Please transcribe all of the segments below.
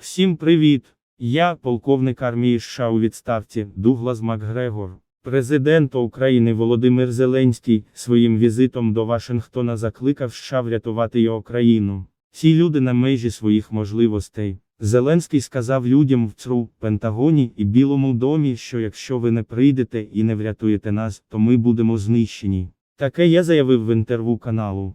Всім привіт! Я, полковник армії США у відставці Дуглас Макгрегор. Президент України Володимир Зеленський своїм візитом до Вашингтона закликав США врятувати його країну. Ці люди на межі своїх можливостей. Зеленський сказав людям в ЦРУ, Пентагоні і Білому домі, що якщо ви не прийдете і не врятуєте нас, то ми будемо знищені. Таке я заявив в інтерв'ю каналу.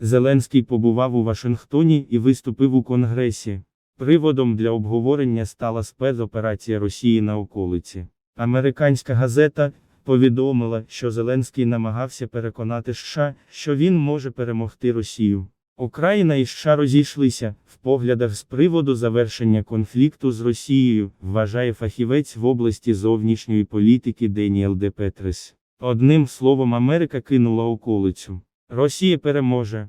Зеленський побував у Вашингтоні і виступив у Конгресі. Приводом для обговорення стала спецоперація Росії на околиці. Американська газета повідомила, що Зеленський намагався переконати США, що він може перемогти Росію. Україна і США розійшлися в поглядах з приводу завершення конфлікту з Росією, вважає фахівець в області зовнішньої політики Деніел Де Петрес. Одним словом, Америка кинула околицю. Росія переможе.